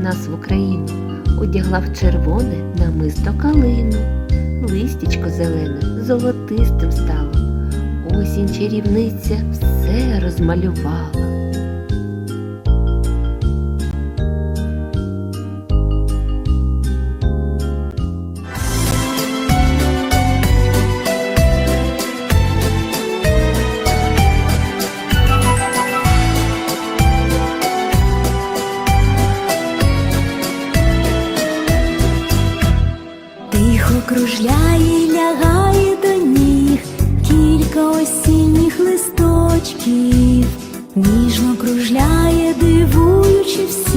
нас в Україну, одягла в червоне намисто калину, листячко зелене золотистим стало. Осінь чарівниця все розмалювала. Ніжно кружляє, дивуючи всіх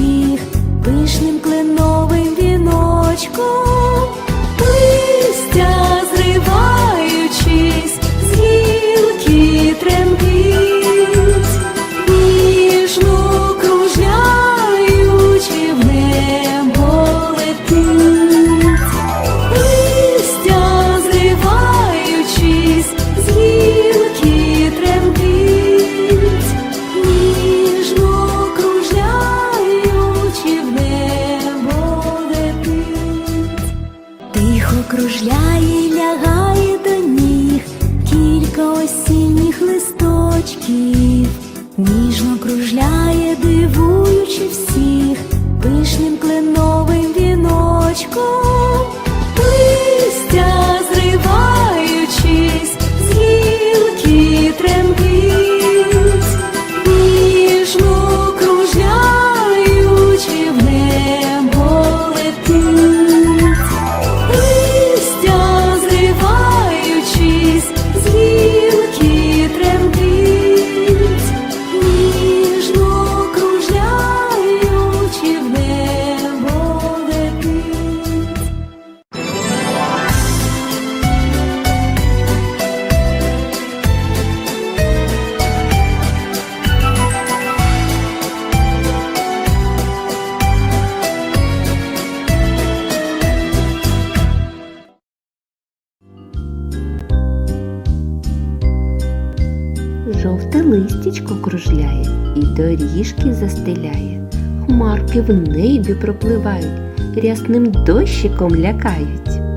листячко кружляє і доріжки застеляє, хмарки в небі пропливають, рясним дощиком лякають.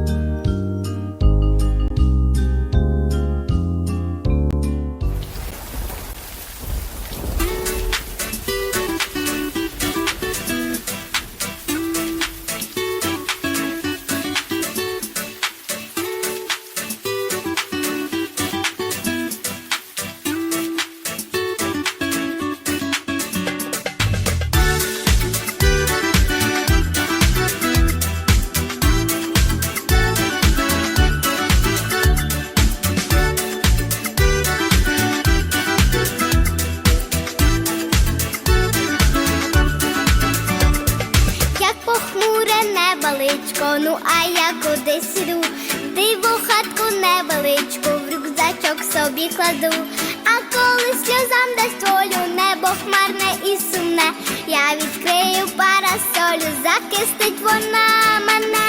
Кудись іду, диву хатку невеличку, в рюкзачок собі кладу. А коли сльозам дасть волю, небо хмарне і сумне, я відкрию парасолю, захистить вона мене.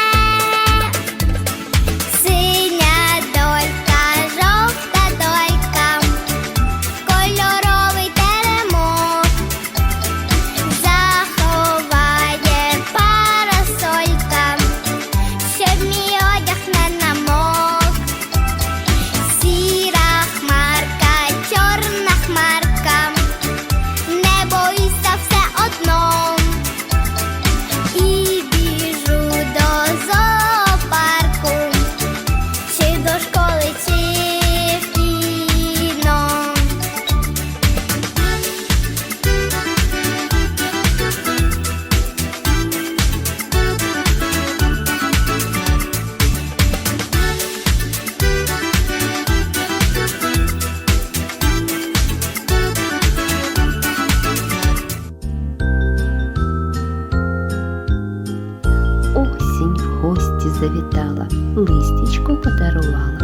Завітала, листячко подарувала.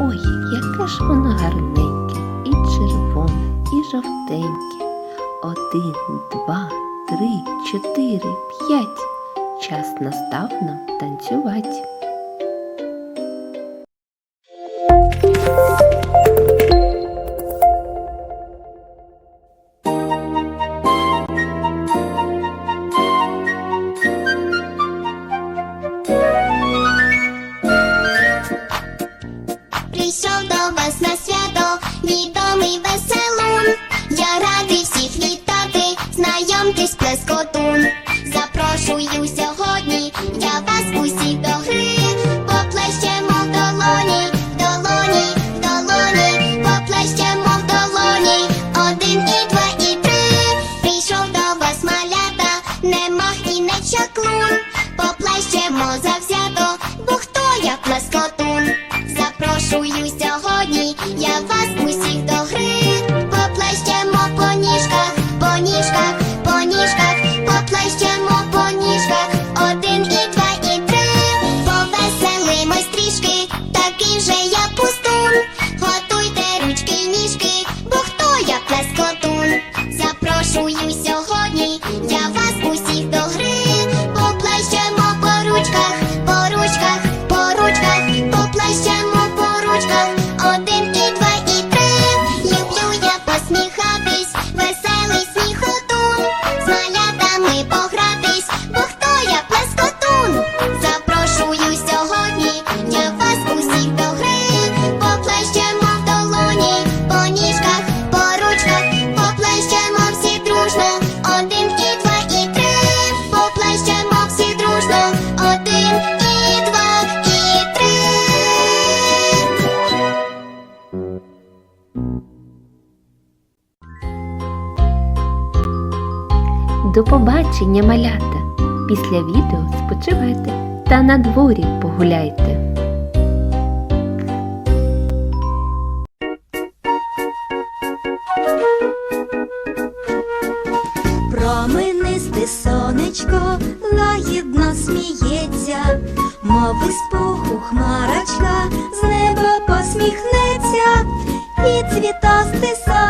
Ой, яке ж воно гарненьке, і червоне, і жовтеньке. Один, два, три, чотири, п'ять. Час настав нам танцювать. всіх вітати, знайомтесь плескотун, запрошуюся. До побачення, малята! Після відео спочивайте та на дворі погуляйте! Променисте сонечко лагідно сміється, мови спуху хмарочка з неба посміхнеться і цвітасти сонечко